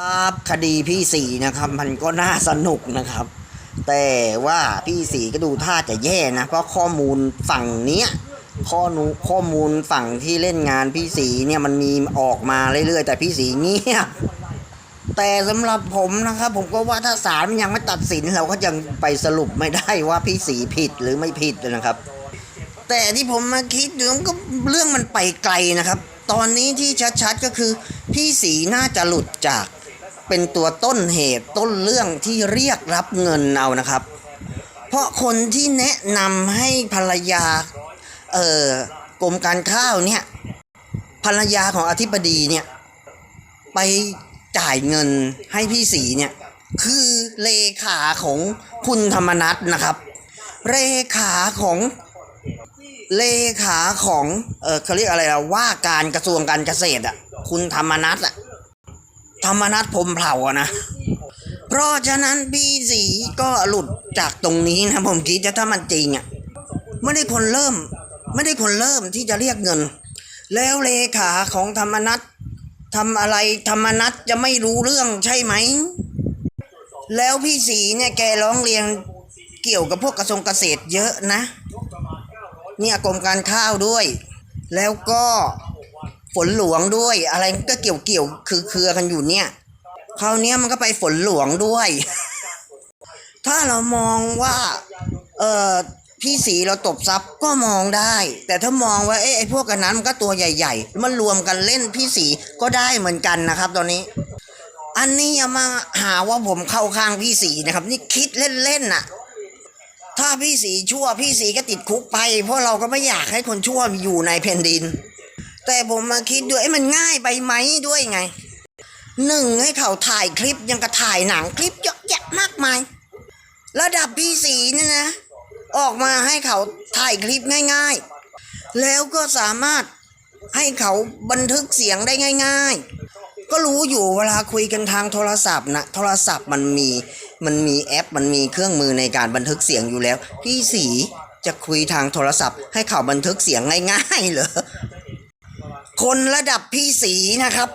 ครับคดีพี่สีนะครับ มันก็น่าสนุกนะครับ แต่ว่าพี่สีก็ดูท่าจะแย่นะ เพราะข้อมูลฝั่งเนี้ยข้อนูข้อมูลฝั่งที่เล่นงานพี่สีเนี่ยมันมีออกมาเรื่อยๆแต่พี่สีเงียบแต่สำหรับผมนะครับ ผมก็ว่าถ้าศาลมันยังไม่ตัดสินเราก็ยังไปสรุปไม่ได้ว่าพี่สีผิดหรือไม่ผิดนะครับ แต่ที่ผมมาคิดอยู่มันก็เรื่องมันไปไกลนะครับ ตอนนี้ที่ชัดๆก็คือพี่สีน่าจะหลุดจาก เป็นตัวต้นเหตุต้นเรื่องที่เรียกรับเงินเอานะครับ เพราะคนที่แนะนำให้ภรรยาเอ่อกรมการข้าวเนี่ยภรรยาของอธิบดีเนี่ยไปจ่ายเงินให้พี่สีเนี่ยคือเลขาของคุณธรรมนัทนะครับ เลขาของเลขาของเออเขาเรียกอะไรอะว่าการกระทรวงการเกษตรอะคุณธรรมนัทอะ ธรรมนัทพรมเผ่าอะนะ เพราะฉะนั้นพี่สีก็หลุดจากตรงนี้นะผมคิดจะถ้ามันจริงอะไม่ได้คนเริ่ม ไม่ได้คนเริ่มที่จะเรียกเงิน แล้วเลขาของธรรมนัททำอะไรธรรมนัทจะไม่รู้เรื่องใช่ไหม แล้วพี่สีเนี่ยแกร้องเรียนเกี่ยวกับพวกกระทรวงเกษตรเยอะนะ เนี่ยกรมการข้าวด้วย แล้วก็ ฝนหลวงด้วย อะไรก็เกี่ยวเกี่ยวคือเครือกันอยู่เนี่ยคราวนี้มันก็ไปฝนหลวงด้วย ถ้าเรามองว่า เออพี่สีเราตบซับก็มองได้ แต่ถ้ามองว่าเอ้ไอ้พวกกันนั้นมันก็ตัวใหญ่ ๆ มันรวมกันเล่นพี่สีก็ได้เหมือนกันนะครับ ตอนนี้ อันนี้อย่ามาหาว่าผมเข้าข้างพี่สีนะครับ นี่คิดเล่นๆน่ะ ถ้าพี่สีชั่วพี่สีก็ติดคุกไป เพราะเราก็ไม่อยากให้คนชั่วอยู่ในแผ่นดิน แต่ผมมาคิดด้วยมันง่ายไปไหมด้วยไงหนึ่งให้เขาถ่ายคลิปยังกระถ่ายหนังคลิปเยอะแยะมากมาย ระดับพี่สีเนี่ยนะ ออกมาให้เขาถ่ายคลิปง่ายๆ แล้วก็สามารถให้เขาบันทึกเสียงได้ง่าย ๆ ก็รู้อยู่เวลาคุยกันทางโทรศัพท์นะโทรศัพท์มันมีมันมีแอปมันมีเครื่องมือในการบันทึกเสียงอยู่แล้ว พี่สีจะคุยทางโทรศัพท์ ให้เขาบันทึกเสียงง่ายๆเหรอ คนระดับพี่สีนะครับ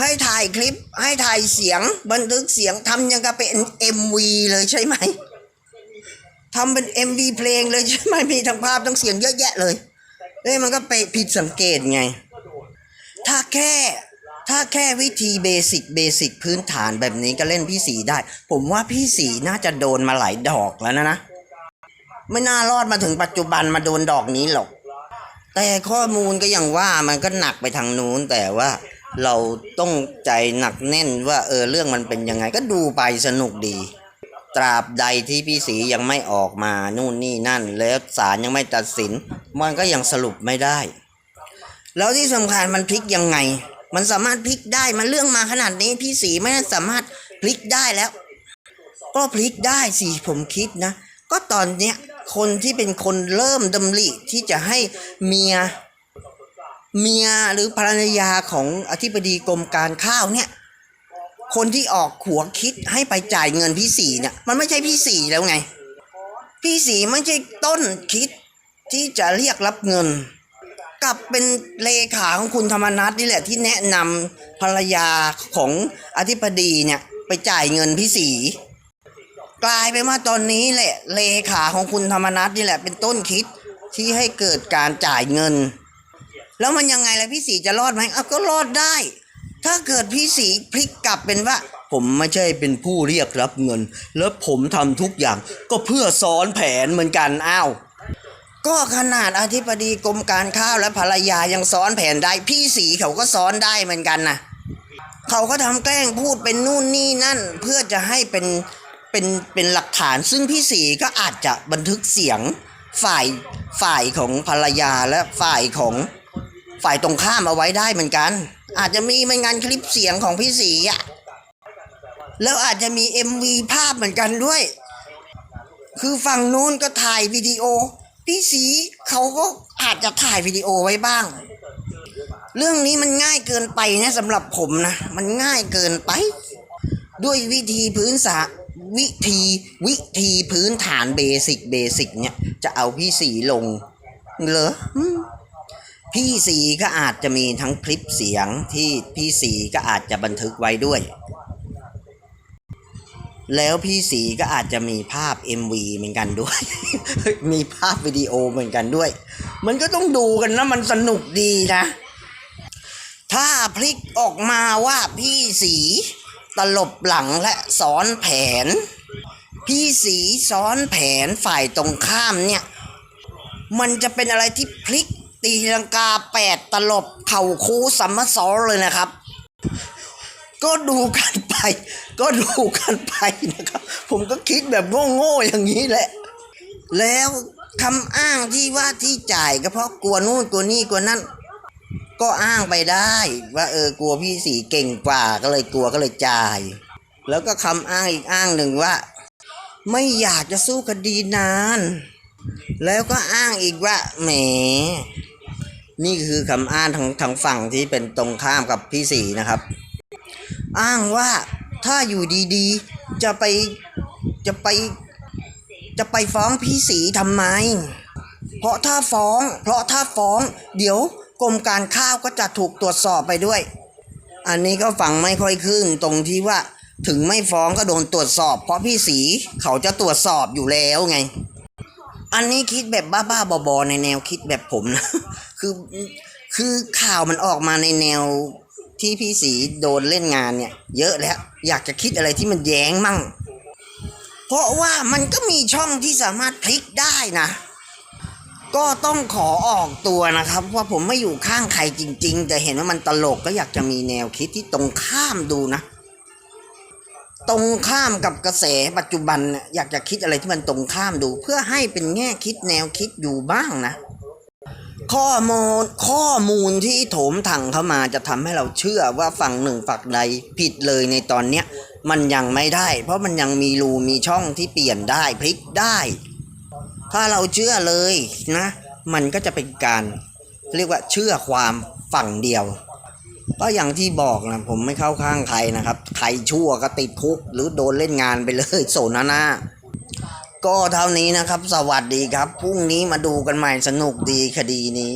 ให้ถ่ายคลิปให้ถ่ายเสียงบันทึกเสียงทำยังกับเป็น MV เลยใช่ไหมทำเป็น MV เพลงเลยใช่ไหมมีทั้งภาพทั้งเสียงเยอะแยะเลยเอ้ยมันก็ไปผิดสังเกตไง ถ้าแค่ถ้าแค่วิธีเบสิกเบสิกพื้นฐานแบบนี้ก็เล่นพี่สีได้ ผมว่าพี่สีน่าจะโดนมาหลายดอกแล้วนะนะ ไม่น่ารอดมาถึงปัจจุบันมาโดนดอกนี้หรอก แต่ข้อมูลก็ยังว่ามันก็หนักไปทางนู้นแต่ว่าเราต้องใจหนักแน่นว่าเออเรื่องมันเป็นยังไงก็ดูไปสนุกดี ตราบใดที่พี่สียังไม่ออกมานู่นนี่นั่น แล้วศาลยังไม่ตัดสิน มันก็ยังสรุปไม่ได้ แล้วที่สำคัญมันพลิกยังไง มันสามารถพลิกได้มันเรื่องมาขนาดนี้พี่สีไม่สามารถพลิกได้แล้ว ก็พลิกได้สิผมคิดนะ ก็ตอนเนี้ย คนที่เป็นคนเริ่มดำริที่จะให้เมียเมียหรือภรรยาของอธิบดีกรมการข้าวเนี่ย คนที่ออกขัวคิดให้ไปจ่ายเงินพี่สีเนี่ยมันไม่ใช่พี่สีแล้วไง พี่สีไม่ใช่ต้นคิดที่จะเรียกรับเงิน กลับเป็นเลขาของคุณธรรมนัฐนี่แหละที่แนะนำภรรยาของอธิบดีเนี่ยไปจ่ายเงินพี่สี กลายเป็นว่าตอนนี้แหละเลขาของคุณธรรมนัฐนี่แหละเป็นต้นคิดที่ให้เกิดการจ่ายเงิน แล้วมันยังไงล่ะพี่สีจะรอดไหมอะก็รอดได้ ถ้าเกิดพี่สีพลิกกลับเป็นว่า ผมไม่ใช่เป็นผู้เรียกรับเงิน แล้วผมทำทุกอย่าง ก็เพื่อซ้อนแผนเหมือนกันอ้าวก็ขนาดอธิบดีกรมการข้าวและภรรยายังซ้อนแผนได้ พี่สีเขาก็ซ้อนได้เหมือนกันนะเขาก็ทำแกล้งพูดเป็นนู่นนี่นั่น เพื่อจะให้เป็น เป็นเป็นหลักฐานซึ่งพี่สีก็อาจจะบันทึกเสียงฝ่ายฝ่ายของภรรยาและฝ่ายของฝ่ายตรงข้ามเอาไว้ได้เหมือนกัน อาจจะมีไม่งานคลิปเสียงของพี่สีอะแล้วอาจจะมี MV ภาพเหมือนกันด้วย คือฝั่งนู้นก็ถ่ายวิดีโอ พี่สีเขาก็อาจจะถ่ายวิดีโอไว้บ้าง เรื่องนี้มันง่ายเกินไปนะสำหรับผมนะ มันง่ายเกินไป ด้วยวิธีพื้นสา วิธีวิธีพื้นฐานเบสิกเบสิกเนี่ยจะเอาพี่สีลงเหรอพี่สีก็อาจจะมีทั้งคลิปเสียงที่พี่สีก็อาจจะบันทึกไว้ด้วย แล้วพี่สีก็อาจจะมีภาพ MV เหมือนกันด้วย มีภาพวิดีโอเหมือนกันด้วย มันก็ต้องดูกันนะมันสนุกดีนะ ถ้าพลิกออกมาว่าพี่สี ตลบหลังและซ้อนแผน พี่สีซ้อนแผนฝ่ายตรงข้ามเนี่ย มันจะเป็นอะไรที่พลิกตีลังกาแปดตลบเข่าคูสัมมสอเลยนะครับ ก็ดูกันไป ก็ดูกันไปนะครับ ผมก็คิดแบบโง่ๆอย่างนี้แหละ แล้วคำอ้างที่ว่าที่จ่ายก็เพราะกลัวนู่นกลัวนี่กลัวนั่น ก็อ้างไปได้ ว่าเออกลัวพี่สีเก่งกว่าก็เลยกลัวก็เลยจ่าย แล้วก็คำอ้างอีกอ้างหนึ่งว่า ไม่อยากจะสู้คดีนาน แล้วก็อ้างอีกว่าแหม นี่คือคำอ้างทางทางฝั่งที่เป็นตรงข้ามกับพี่สีนะครับ อ้างว่าถ้าอยู่ดีๆ จะไปจะไปจะไปฟ้องพี่สีทำไม เพราะถ้าฟ้อง เพราะถ้าฟ้อง เดี๋ยว กรมการข้าวก็จะถูกตรวจสอบไปด้วย อันนี้ก็ฟังไม่ค่อยขึ้นตรงที่ว่าถึงไม่ฟ้องก็โดนตรวจสอบ เพราะพี่สีเขาจะตรวจสอบอยู่แล้วไง อันนี้คิดแบบบ้าๆบอๆในแนวคิดแบบผมนะคือคือข่าวมันออกมาในแนวที่พี่สีโดนเล่นงานเนี่ย เยอะแล้ว อยากจะคิดอะไรที่มันแย้งมั่ง เพราะว่ามันก็มีช่องที่สามารถพลิกได้นะ ก็ต้องขอออกตัวนะครับ ว่าผมไม่อยู่ข้างใครจริง ๆ แต่เห็นว่ามันตลกก็อยากจะมีแนวคิดที่ตรงข้ามดูนะ ตรงข้ามกับกระแสปัจจุบันเนี่ยอยากจะคิดอะไรที่มันตรงข้ามดู เพื่อให้เป็นแง่คิดแนวคิดอยู่บ้างนะ ข้อมูลข้อมูลที่โถมถังเข้ามาจะทำให้เราเชื่อว่าฝั่งหนึ่งฝั่งใดผิดเลยในตอนเนี้ยมันยังไม่ได้ เพราะมันยังมีรูมีช่องที่เปลี่ยนได้พลิกได้ ถ้าเราเชื่อเลยนะ มันก็จะเป็นการเรียกว่าเชื่อความฝั่งเดียว ก็อย่างที่บอกนะผมไม่เข้าข้างใครนะครับ ใครชั่วก็ติดคุก หรือโดนเล่นงานไปเลยโสนานาก็เท่านี้นะครับ สวัสดีครับ พรุ่งนี้มาดูกันใหม่สนุกดีคดีนี้